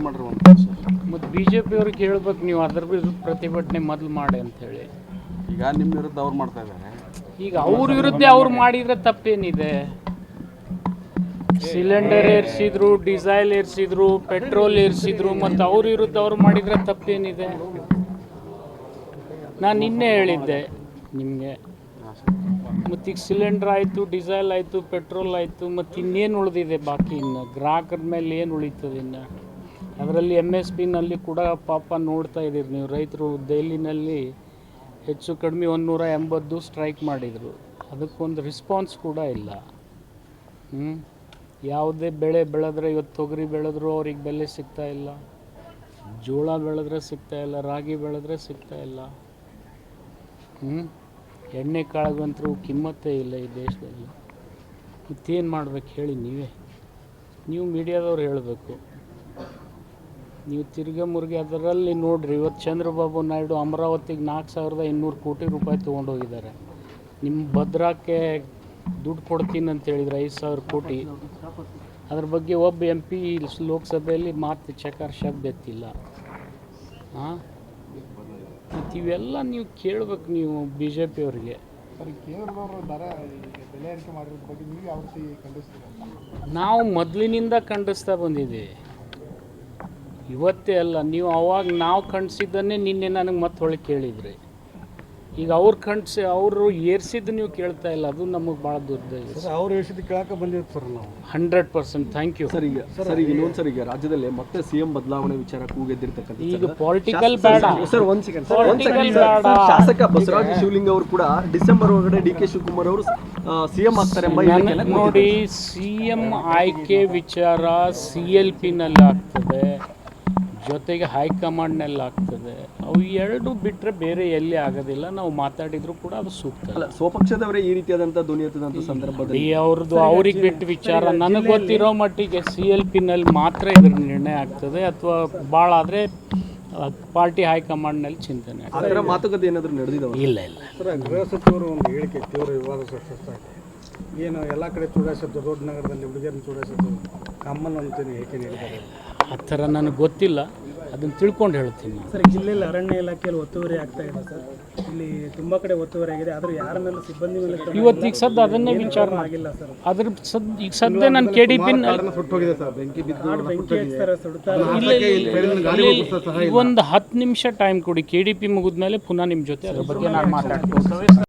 ಆಯ್ಕೆ ಮಾಡಿರುವಂಥದ್ದು ಸರ್. ಮತ್ತು ಬಿ ಜೆ ಪಿಯವ್ರಿಗೆ ಹೇಳ್ಬೇಕು ನೀವು ಅದ್ರ ವಿರುದ್ಧ ಪ್ರತಿಭಟನೆ ಮೊದಲು ಮಾಡಿ ಅಂಥೇಳಿ ಈಗ ನಿಮ್ಮ ವಿರುದ್ಧ ಅವ್ರು ಮಾಡ್ತಾ ಇದ್ದಾರೆ. ಈಗ ಅವ್ರ ವಿರುದ್ಧ ಅವ್ರು ಮಾಡಿದ್ರೆ ತಪ್ಪೇನಿದೆ. ಸಿಲಿಂಡರ್ ಏರ್ಸಿದ್ರು ಡೀಸೆಲ್ ಏರ್ಸಿದ್ರು ಪೆಟ್ರೋಲ್ ಏರ್ಸಿದ್ರು ಮತ್ತು ಅವ್ರ ವಿರುದ್ಧ ಅವ್ರು ಮಾಡಿದ್ರೆ ತಪ್ಪೇನಿದೆ. ನಾನು ನಿನ್ನೆ ಹೇಳಿದ್ದೆ ನಿಮಗೆ. ಮತ್ತೀಗ ಸಿಲಿಂಡರ್ ಆಯಿತು ಡೀಸೆಲ್ ಆಯಿತು ಪೆಟ್ರೋಲ್ ಆಯಿತು ಮತ್ತು ಇನ್ನೇನು ಉಳಿದಿದೆ ಬಾಕಿ ಇನ್ನು? ಗ್ರಾಹಕರ ಮೇಲೆ ಏನು ಉಳಿತದೆ ಇನ್ನು? ಅದರಲ್ಲಿ ಎಂ ಎಸ್ ಪಿನಲ್ಲಿ ಕೂಡ ಪಾಪ ನೋಡ್ತಾ ಇದ್ದೀರಿ ನೀವು. ರೈತರು ದೆಹಲಿನಲ್ಲಿ ಹೆಚ್ಚು ಕಡಿಮೆ ಒಂದೂರ ಎಂಬತ್ತು ಸ್ಟ್ರೈಕ್ ಮಾಡಿದರು. ಅದಕ್ಕೊಂದು ರಿಸ್ಪಾನ್ಸ್ ಕೂಡ ಇಲ್ಲ. ಹ್ಞೂ ಯಾವುದೇ ಬೆಳೆ ಬೆಳೆದ್ರೆ ಇವತ್ತು ತೊಗರಿ ಬೆಳೆದ್ರು ಅವ್ರಿಗೆ ಬೆಲೆ ಸಿಗ್ತಾ ಇಲ್ಲ. ಜೋಳ ಬೆಳೆದ್ರೆ ಸಿಗ್ತಾ ಇಲ್ಲ. ರಾಗಿ ಬೆಳೆದ್ರೆ ಸಿಗ್ತಾ ಇಲ್ಲ. ಹ್ಞೂ ಎಣ್ಣೆ ಕಾಳಗಂತರೂ ಕಿಮ್ಮತ್ತೇ ಇಲ್ಲ ಈ ದೇಶದಲ್ಲಿ. ಮತ್ತೇನು ಮಾಡ್ಬೇಕು ಹೇಳಿ ನೀವೇ. ನೀವು ಮೀಡಿಯಾದವ್ರು ಹೇಳಬೇಕು. ನೀವು ತಿರುಗಿ ಮುರುಗಿ ಅದರಲ್ಲಿ ನೋಡಿರಿ ಇವತ್ತು ಚಂದ್ರಬಾಬು ನಾಯ್ಡು ಅಮರಾವತಿಗೆ ನಾಲ್ಕು ಸಾವಿರದ ಇನ್ನೂರು ಕೋಟಿ ರೂಪಾಯಿ ತೊಗೊಂಡೋಗಿದ್ದಾರೆ. ನಿಮ್ಮ ಭದ್ರಾಕ್ಕೆ ದುಡ್ಡು ಕೊಡ್ತೀನಿ ಅಂತ ಹೇಳಿದ್ರೆ ಐದು ಸಾವಿರ ಕೋಟಿ. ಅದ್ರ ಬಗ್ಗೆ ಒಬ್ಬ ಎಂ ಪಿ ಲೋಕಸಭೆಯಲ್ಲಿ ಮಾತು ಚಕಾರ ಶಬ್ದ ಎತ್ತಿಲ್ಲ ಹಾಂ ಮತ್ತು ಇವೆಲ್ಲ ನೀವು ಕೇಳ್ಬೇಕು ನೀವು ಬಿ ಜೆ ಪಿಯವ್ರಿಗೆ ನಾವು ಮೊದಲಿನಿಂದ ಖಂಡಿಸ್ತಾ ಬಂದಿದ್ದೀವಿ. ಇವತ್ತೇ ಅಲ್ಲ ನೀವು ಅವಾಗ ನಾವು ಖಂಡಿಸಿದ್ದನ್ನೇ ನಿನ್ನೆ ನನಗೆ ಮತ್ತೆ ಹೊಳೆ ಕೇಳಿದ್ರಿ. ಈಗ ಅವ್ರು ಖಂಡಿಸಿ ಅವರು ಏರ್ಸಿದ್ದು ನೀವು ಕೇಳ್ತಾ ಇಲ್ಲ ಅದು ನಮಗೆ ಭಾಳ ದೊಡ್ಡ ಅವ್ರು ಹೇಳಿದ ಕೇಳಕ್ಕೆ ಬಂದಿತ್ತು ಸರ್ ನಾವು. Hundred percent thank you. Sir ಈಗ ಸರ್ ಈಗ ಇನ್ನೊಂದು ಸರ್ ಈಗ ರಾಜ್ಯದಲ್ಲಿ ಮತ್ತೆ ಸಿಎಂ ಬದಲಾವಣೆ ವಿಚಾರ ಕೂಗೆದ್ದಿರ್ತಕ್ಕಂಥ ಈಗ ಪೊಲಿಟಿಕಲ್ ಬೇಡ. ಸರ್ ಒಂದ್ ಸೆಕೆಂಡ್ ಒಂದು ಸೆಕೆಂಡ್ ಶಾಸಕ ಬಸವರಾಜ ಶಿವಲಿಂಗ ಅವರು ಕೂಡ ಡಿಸೆಂಬರ್ ಒಳಗಡೆ ಡಿ ಕೆ ಶಿವಕುಮಾರ್ ಅವರು ಸಿಎಂ ಆಗ್ತಾರೆ ಎಂಬ ಹೇಳಿಕೆಯನ್ನ ನೋಡಿ ಸಿ ಎಂ ಆಯ್ಕೆ ವಿಚಾರ ಸಿ ಎಲ್ ಪಿನಲ್ಲಿ ಆಗ್ತದೆ. ಜೊತೆಗೆ ಹೈಕಮಾಂಡ್ನಲ್ಲಿ ಆಗ್ತದೆ. ಅವು ಎರಡು ಬಿಟ್ಟರೆ ಬೇರೆ ಎಲ್ಲಿ ಆಗೋದಿಲ್ಲ. ನಾವು ಮಾತಾಡಿದ್ರು ಕೂಡ ಅದು ಸೂಕ್ತ ಅಲ್ಲ ಸ್ವಪಕ್ಷದವರೇ ಈ ರೀತಿಯಾದಂಥ ಧ್ವನಿ ಎತ್ತದಂಥ ಸಂದರ್ಭದಲ್ಲಿ? ಈ ಅವ್ರದ್ದು ಅವ್ರಿಗೆ ಬಿಟ್ಟು ವಿಚಾರ. ನನಗೆ ಗೊತ್ತಿರೋ ಮಟ್ಟಿಗೆ ಸಿ ಎಲ್ ಪಿನಲ್ಲಿ ಮಾತ್ರ ಇದ್ರ ನಿರ್ಣಯ ಆಗ್ತದೆ. ಅಥವಾ ಭಾಳ ಆದರೆ ಪಾರ್ಟಿ ಹೈಕಮಾಂಡ್ನಲ್ಲಿ ಚಿಂತನೆ ಮಾತುಕತೆ ಏನಾದರೂ ನಡೆದಿದ್ದಾವೆ ಇಲ್ಲ ಇಲ್ಲ ಸರ್ ಗೃಹ ಸಚಿವರು ಒಂದು ಹೇಳಿಕೆ ತೀವ್ರ ವಿವಾದ ಸೃಷ್ಟಿಸ್ತಾ ಇದೆ. ಏನು ಎಲ್ಲ ಕಡೆ ಚೂಡಾಯಿಸಿದ್ದು ದೊಡ್ಡ ನಗರದಲ್ಲಿ ಹುಡುಗಿಯರನ್ನು ಚೂಡಾಯಿಸಿದ್ದು ಕಾಮನ್ ಅಂತೇಳಿ ಹೇಳಿಕೆ ನೀಡಿದ್ದಾರೆ? ಆ ಥರ ನನಗೆ ಗೊತ್ತಿಲ್ಲ. ಅದನ್ನು ತಿಳ್ಕೊಂಡು ಹೇಳ್ತೀನಿ ನಾನು. ಸರ್ ಜಿಲ್ಲೆಯಲ್ಲಿ ಅರಣ್ಯ ಇಲಾಖೆಯಲ್ಲಿ ಒತ್ತುವರಿ ಆಗ್ತಾ ಇದೆ ಸರ್. ಇಲ್ಲಿ ತುಂಬ ಕಡೆ ಒತ್ತುವರಿ ಆಗಿದೆ. ಆದರೂ ಯಾರ ಮೇಲೆ ಸಿಬ್ಬಂದಿ ಮೇಲೆ ಕ್ರಮ ಇವತ್ತು ಈಗ ಸದ್ದು ಅದನ್ನೇ ವಿಚಾರ ಮಾಡಿ ಆಗಿಲ್ಲ ಸರ್ ಅದ್ರ ಸದ್ ಈಗ ಸದ್ಯ ನಾನು ಕೆ ಡಿ ಪಿ ಸುಟ್ಟು ಹೋಗಿದೆ ಸರ್. ಬೆಂಕಿ ಬಿದ್ದು ಕಾಡು ಬೆಂಕಿ ಹಚ್ತಾರೆ ಸುಡ್ತಾ ಒಂದು ಹತ್ತು ನಿಮಿಷ ಟೈಮ್ ಕೊಡಿ. ಕೆ ಡಿ ಪಿ ಮುಗಿದ್ಮೇಲೆ ಪುನಃ ನಿಮ್ಮ ಜೊತೆ ಅದ್ರ ಬಗ್ಗೆ ನಾನು ಮಾತಾಡ್ತೀನಿ.